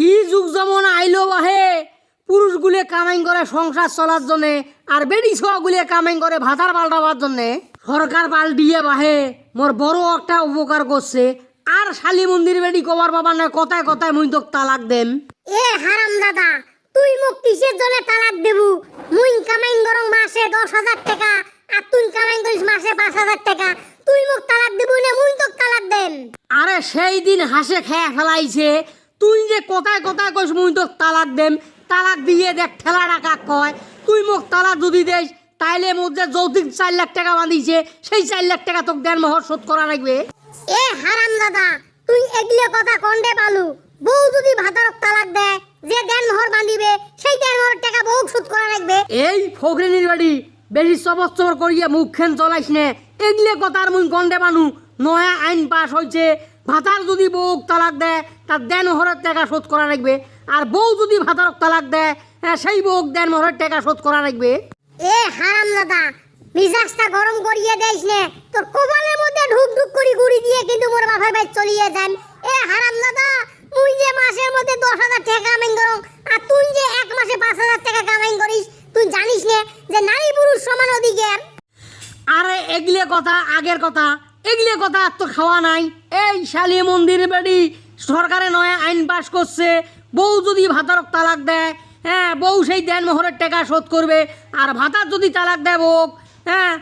কি যুগ যেমন আইলো বাহে পুরুষগুলে কামাই করে সংসার চলার জন্যে আর বেডি ছোয়াগুলে কামাই করে ভাতার পাল্টাবার জন্যে। সরকার পাল্টিয়ে বাহে মোর বড় একটা উপকার করছে। আর শালি মন্দির বেডি কবার বাবা নয় কথায় কথায় মুই তোক তালাক দেম। এ হারাম দাদা তুই মোক কিসের জন্য তালাক দেবু? মুই কামাইন গরং মাসে দশ হাজার টাকা আর তুই কামাইন করিস মাসে পাঁচ হাজার টাকা। তুই মোক তালাক দেবু না মুই তোক তালাক দেন আরে সেই দিন হাসে খেয়ে ফেলাইছে তুই যে কথায় কথায় কইস মুই তোক তালাক দেম। তালাক দিয়ে দেখ ঠেলা টাকা কয়। তুই মোক তালাক যদি দেস তাইলে মোর যে যৌতুক চার লাখ টাকা বাঁধিছে সেই চার লাখ টাকা তোক দেড় মহর শোধ করা লাগবে। এ হারাম দাদা তুই এগুলো কথা কন্ডে পালু। বউ যদি ভাতারক তালাক দেয় যে দেন মোহর বাঁধিবে সেই দেন মোহর টাকা বউ শোধ করা লাগবে। এই ফকরিনীর বাড়ি বেশি চবর চবর করিয়ে মুখ খেন চলাইস নে। এগলে কথার মুই গন্ডে মানু নয়া আইন পাস হয়েছে ভাতার যদি বউ তালাক দেয় তার দেন হরের টাকা শোধ করা লাগবে। আর বউ যদি ভাতারক তালাক দেয় হ্যাঁ, সেই বউ দেন হরের টাকা শোধ করা লাগবে। এ হারাম দাদা মিজাজটা গরম করিয়ে দেইস নে। তোর কোবালের মধ্যে ঢুক ঢুক করি গুড়ি দিয়ে কিন্তু মোর বাপের বাড়ি চলিয়ে যান। এ হারাম দাদা তুই যে মাসের মধ্যে দশ হাজার টাকা কামাই করং আর তুই যে এক মাসে পাঁচ হাজার টাকা কামাই করিস তুই জানিস নে যে নারী পুরুষ সমান অধিকার। আরে এগলে কথা আগের কথা। এগলে কথা আর তো খাওয়া নাই। এই শালি মন্দির বাড়ি সরকারে নয়া আইন পাস করছে, বউ যদি ভাতারক তালাক দেয় হ্যাঁ বউ সেই দেন মোহরের টাকা শোধ করবে, আর ভাতার যদি তালাক দেয় বউ হ্যাঁ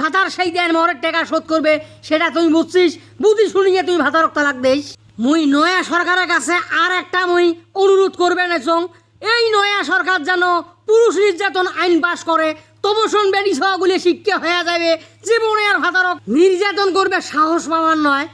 ভাতার সেই দেন মোহরের টাকা শোধ করবে, সেটা তুমি বুঝছিস? বুঝি শুনিয়ে তুই ভাতারক তালাক দেস মুই নয়া সরকারের কাছে আর একটা মুই অনুরোধ করবে নেছং এই নয়া সরকার যেন পুরুষ নির্যাতন আইন পাস করে তবসন বেডি সহগুলি শিক্ষা হয়ে যাবে, জীবনে আর ভাতারক নির্যাতন করবে সাহস পাওয়ার নয়।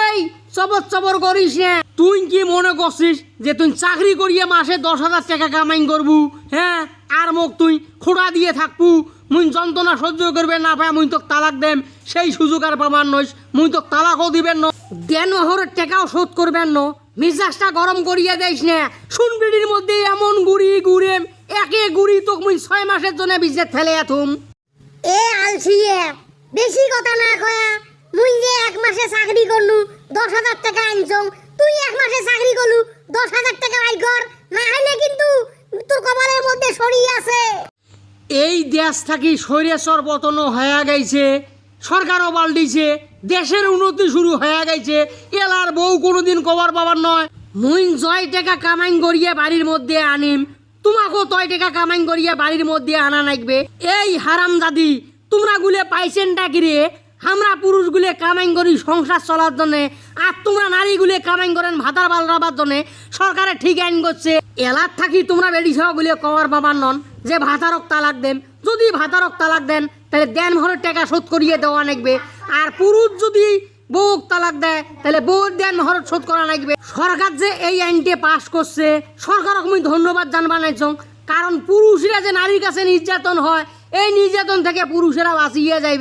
এই চবর চবর করিস না। তুই কি মনে করছিস যে তুই চাকরি করিয়ে মাসে দশ হাজার টাকা কামাই করবু? হ্যাঁ? আর মোক তুই খোড়া দিয়ে থাকবু? মুই যন্ত্রণা সহ্য করবে না পায় মুই তোক তালাক দেম। সেই সুযোগ আর পাবার নইস। মুই তোক তালাকও দিবেন ন। দেন হরের টাকাও শোধ করবেন ন। মিজাজটা গরম করিয়ে দেইস না। শুনবিড়ির মধ্যে এমন গুড়ি গুড়েম একে গুড়ি তোক মুই ছয় মাসের জন্য বিজে ফেলে এথুম এ আলসিয়ে, বেশি কথা না কয়া, মুই যে এক মাসে চাকরি করলু দশ হাজার টাকা আনছং এক মাসে চাকরি করলু, দশ হাজার টাকা আই কর, না হলে কিন্তু তোর কপালের মধ্যে সরিয়ে আছে। এই দেশ থাকি শৈরেশ্বর পতন হয়ে গেছে, সরকারও পাল্টিছে দেশের উন্নতি শুরু হয়ে গেছে, এলার বউ কোনোদিন কবার পাবার নয়। মুই জয় টাকা কামাইন করিয়ে বাড়ির মধ্যে আনিম, তোমাকেও তয় টাকা কামাইন করিয়ে বাড়ির মধ্যে আনা লাগবে এই হারাম দাদি তোমরা গুলে পাইছেন ডাকিরে আমরা পুরুষগুলে কামাইন করি সংসার চলার জন্য, আর তোমরা নারীগুলে কামাইন করেন ভাতার বাল রাবার জন্য। সরকারে ঠিক আইন করছে, এলার থাকি তোমরা বেডি সহগুলি কবার বাবার নন, যে ভাতারক তালাক দেন। যদি ভাতারক তালাক দেন, তাহলে দেন ভরের টাকা শোধ করিয়ে দেওয়া লাগবে। আর পুরুষ যদি বউক তালাক দেয়, তাহলে বউর দেন ভরত শোধ করা লাগবে। সরকার যে এই আইনটি পাশ করছে, সরকারক আমি ধন্যবাদ জানবা নাইছ কারণ পুরুষরা যে নারীর কাছে নির্যাতন হয়, এই নির্যাতন থেকে পুরুষেরা বাঁচিয়ে যাইবে।